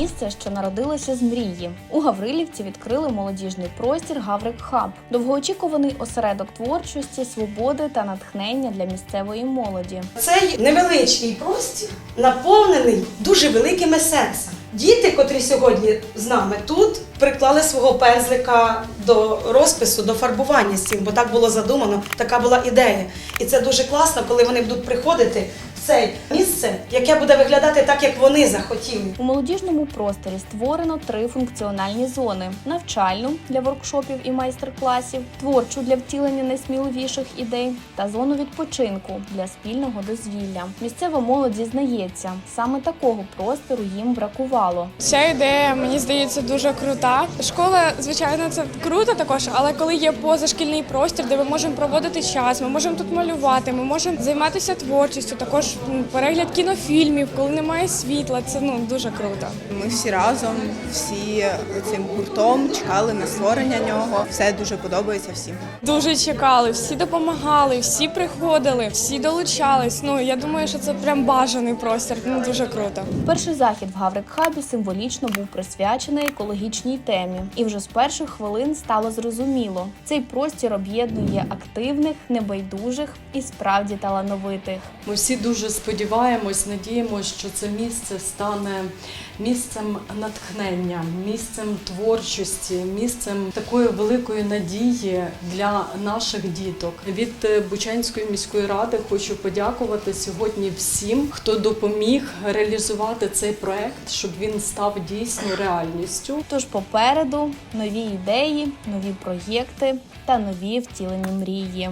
Місце, що народилося з мрії. У Гаврилівці відкрили молодіжний простір Гаврик Хаб, довгоочікуваний осередок творчості, свободи та натхнення для місцевої молоді. Цей невеличкий простір наповнений дуже великими сенсами. Діти, котрі сьогодні з нами тут, приклали свого пензлика до розпису, до фарбування стін, бо так було задумано, така була ідея. І це дуже класно, коли вони будуть приходити це місце, яке буде виглядати так, як вони захотіли. У молодіжному просторі створено три функціональні зони: навчальну для воркшопів і майстер-класів, творчу для втілення найсміливіших ідей та зону відпочинку для спільного дозвілля. Місцева молодь зізнається, саме такого простору їм бракувало. Ця ідея мені здається дуже крута. Школа, звичайно, це круто також, але коли є позашкільний простір, де ми можемо проводити час, ми можемо тут малювати, ми можемо займатися творчістю, також перегляд кінофільмів, коли немає світла, це ну дуже круто. Ми всі разом, всі цим гуртом чекали на створення нього. Все дуже подобається всім. Дуже чекали, всі допомагали, всі приходили, всі долучались. Ну я думаю, що це прям бажаний простір. Ну дуже круто. Перший захід в Гаврик Хабі символічно був присвячений екологічній темі, і вже з перших хвилин стало зрозуміло, цей простір об'єднує активних, небайдужих і справді талановитих. Ми всі дуже сподіваємось, надіємося, що це місце стане місцем натхнення, місцем творчості, місцем такої великої надії для наших діток. Від Бучанської міської ради хочу подякувати сьогодні всім, хто допоміг реалізувати цей проект, щоб він став дійсно реальністю. Тож попереду нові ідеї, нові проєкти та нові втілені мрії.